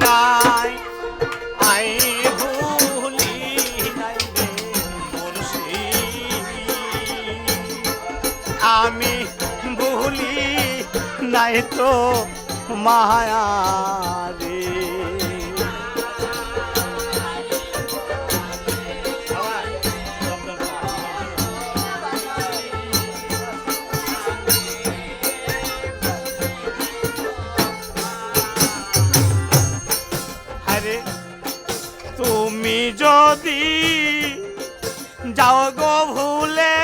নাই। আই নাই আমি ভুলি নাই তো মায়া যদি যাও গো ভুলে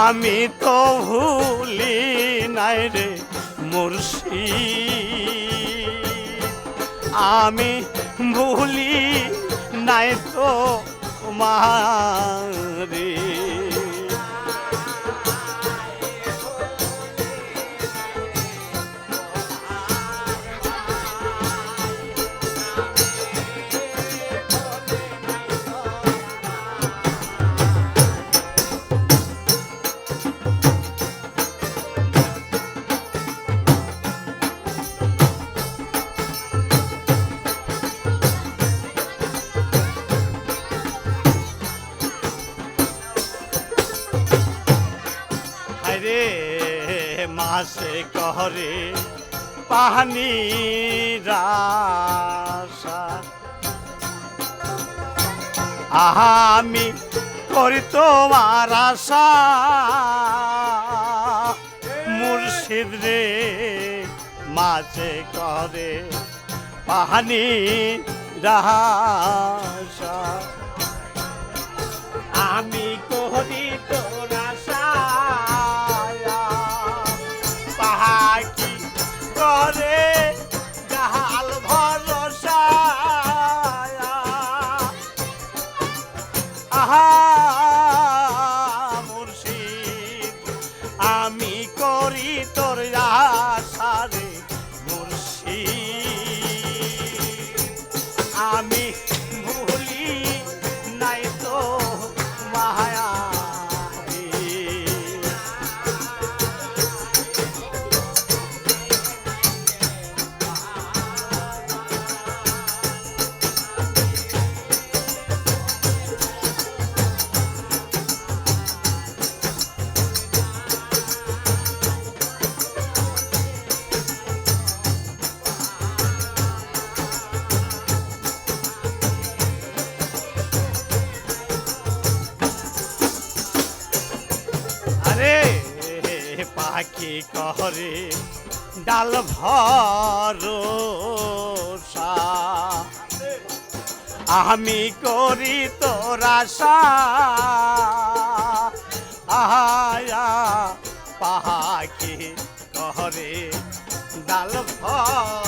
আমি তো ভুলি নাই রে মুর্শি আমি ভুলি নাই তো মারে হরে মাসে কহরে পাহানি আহা, আমি করি তোমার আশা। মুর্শিদ রে মাঝে করে পাহানি রাসা আমি করি তোরা পাখি কহরে? ডাল ভরসা। আমি করি তোর আশা। আয়া পাখি কহরে? ডাল ভরসা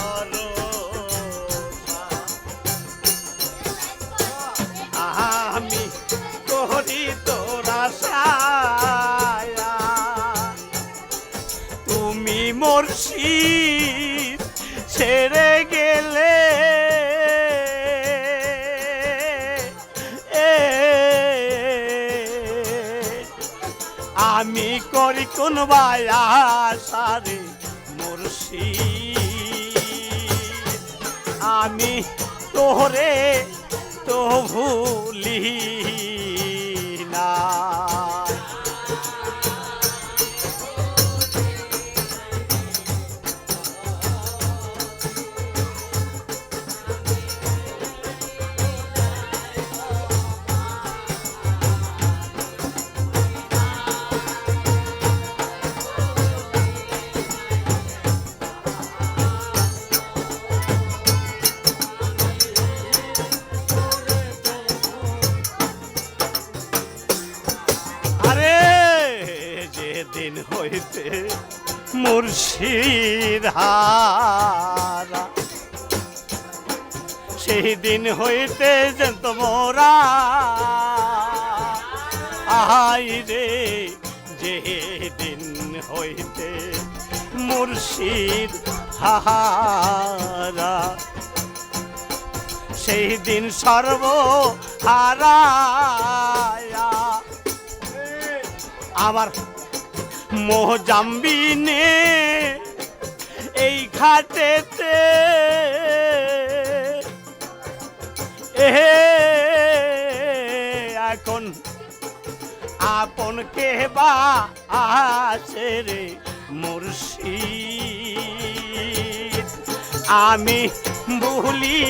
আমি করি কোন বায়াসারে মুর্শিদ। আমি তোরে তো ভুলি হইতে মুর্শিদ সেই দিন হইতে যেত তোমরা আহাই রে যে দিন হইতে মুর্শিদ হারা। সেই দিন সর্ব হারায়া। আমার মোজাম্বিনে এই ঘাটেতে এ এখন আপন কে বা আছে রে মুর্শিদ? আমি ভুলি